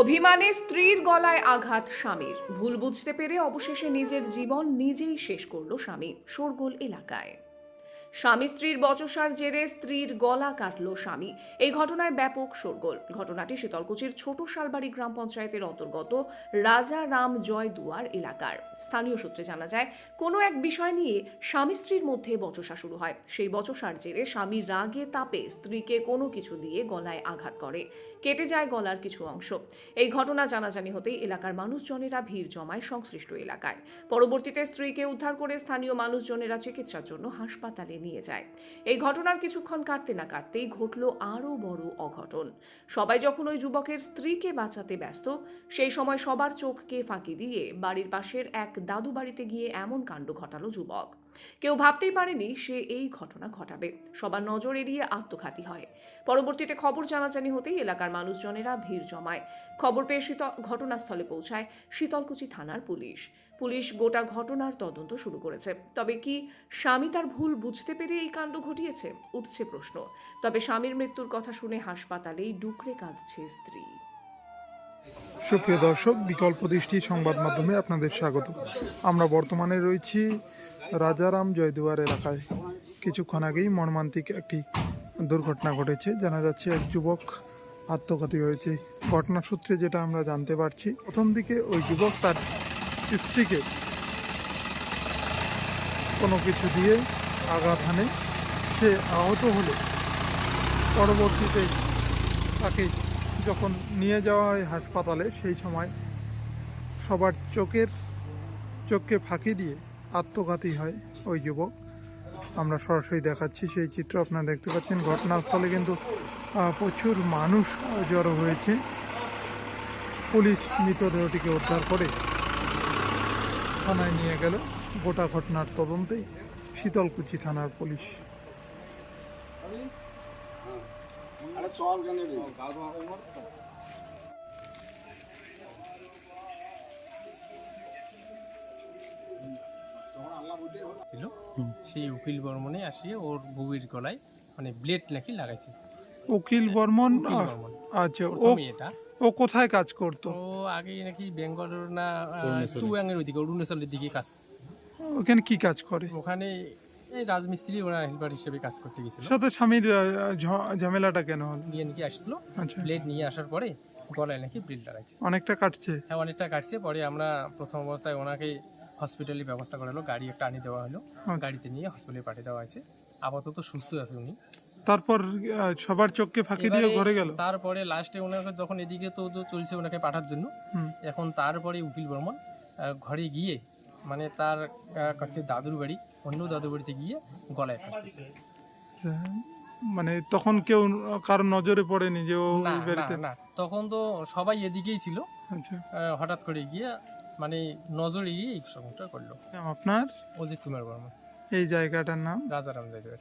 অভিমানে স্ত্রীর গলায় আঘাত স্বামীর। ভুল বুঝতে পেরে অবশেষে নিজের জীবন নিজেই শেষ করল স্বামী, শোরগোল এলাকায়। স্বামী স্ত্রীর বচসার জেরে স্ত্রীর গলা কাটল স্বামী। এই ঘটনায় ব্যাপক শোরগোল। ঘটনাটি শীতলকুচির ছোট শালবাড়ি গ্রাম পঞ্চায়েতের অন্তর্গত রাজা রাম জয় দুয়ার এলাকার। স্থানীয় সূত্রে জানা যায়, কোনো এক বিষয় নিয়ে স্বামী স্ত্রীর মধ্যে বচসা শুরু হয়। সেই বচসার জেরে স্বামী রাগে তাপে স্ত্রীকে কোনো কিছু দিয়ে গলায় আঘাত করে। কেটে যায় গলার কিছু অংশ। এই ঘটনা জানাজানি হতেই এলাকার মানুষজনেরা ভিড় জমায় সংশ্লিষ্ট এলাকায়। পরবর্তীতে স্ত্রীকে উদ্ধার করে স্থানীয় মানুষজনেরা চিকিৎসার জন্য হাসপাতালে নিয়ে যায়। এই ঘটনার কিছুক্ষণ কাটতে না কাটতেই ঘটল আরও বড় অঘটন। সবাই যখন ওই যুবকের স্ত্রীকে বাঁচাতে ব্যস্ত, সেই সময় সবার চোখকে ফাঁকি দিয়ে বাড়ির পাশের এক দাদু বাড়িতে গিয়ে এমন কাণ্ড ঘটালো যুবক। কেউ ভাবতেই পারেনি সে এই ঘটনা ঘটাবে। সবার নজর এড়িয়ে আত্মঘাতী হয়। পরবর্তীতে খবর জানাজানি হতেই এলাকার মানুষজনেরা ভিড় জমায়। খবর পেয়ে শীতল ঘটনাস্থলে পৌঁছায় শীতলকুচি থানার পুলিশ। পুলিশ গোটা ঘটনার তদন্ত শুরু করেছে। তবে কি স্বামী তার ভুল বুঝতে পেরে এই কাণ্ড ঘটিয়েছে? উঠছে প্রশ্ন। তবে স্বামীর মৃত্যুর কথা শুনে হাসপাতালেই ডুকরে কাঁদছে স্ত্রী। সুপ্রিয় দর্শক, বিকল্প দৃষ্টি সংবাদ মাধ্যমে আপনাদের স্বাগত। আমরা বর্তমানে রয়েছি রাজারাম জয়দুয়ার এলাকায়। কিছুক্ষণ আগেই মর্মান্তিক একটি দুর্ঘটনা ঘটেছে। জানা যাচ্ছে এক যুবক আত্মঘাতী হয়েছে। ঘটনা সূত্রে যেটা আমরা জানতে পারছি, প্রথম দিকে ওই যুবক তার স্ত্রীকে কোনো কিছু দিয়ে আঘাত হানে, সে আহত হলে পরবর্তীতে তাকে যখন নিয়ে যাওয়া হয় হাসপাতালে, সেই সময় সবার চোখের, চোখকে ফাঁকি দিয়ে আত্মঘাতী হয় ওই যুবক। আমরা সরাসরি দেখাচ্ছি সেই চিত্র, আপনারা দেখতে পাচ্ছেন ঘটনাস্থলে কিন্তু প্রচুর মানুষ জড়ো হয়েছে। পুলিশ মৃতদেহটিকে উদ্ধার করে থানায় নিয়ে গেল। গোটা ঘটনার তদন্তে শীতলকুচি থানার পুলিশ। ছিল। সেই উকিল বর্মনে আসিয়ে ওর বউয়ের গলায় মানে ব্লেড নাকি লাগাইছে। উকিল বর্মন? আচ্ছা ও এটা। ও কোথায় কাজ করতো? তো আগে নাকি বেঙ্গলোর না টুয়াংয়ের ওইদিকে অরুণাচলের দিকে কাজ। ওখানে কি কাজ করে? ওখানে এই রাজমিস্ত্রি ওরা হেল্পার হিসেবে কাজ করতে গেছিল। সাথে স্বামীর ঝামেলাটা কেন হলো? নিয়ে নাকি আসছিল। আচ্ছা। ব্লেড নিয়ে আসার পরে গলায় নাকি ব্লেড লাগাইছে অনেকটা কাটছে? হ্যাঁ অনেকটা কাটছে। পরে আমরা প্রথম অবস্থায় ওনাকে হসপিটালে ব্যবস্থা করা হলো। গাড়ি একটা আনি দেওয়া হলো। আচ্ছা। গাড়িতে নিয়ে হসপিটালে পাঠিয়ে দেওয়া হয়েছে। আপাতত সুস্থ আছে উনি। তারপর সবার চোখকে ফাঁকি দিয়ে ঘরে গেল। তারপরে লাস্টে ওনাকে যখন এদিকে তো চলছে ওনাকে পাঠার জন্য এখন তারপরে উকিল বর্মন ঘরে গিয়ে মানে তার কাছে দাদুর বাড়ি অন্য দাদুর বাড়িতে গিয়ে গলায় ফাঁসতেছে মানে তখন কেউ কারও নজরে পড়েনি যে ও বাড়িতে? না তখন তো সবাই এদিকেই ছিল। আচ্ছা। হঠাৎ করে গিয়ে মানে নজরে গিয়ে এই সংটা করল। আপনার? অজিত কুমার বর্মন। এই জায়গাটার নাম? রাজারাম জায়গার।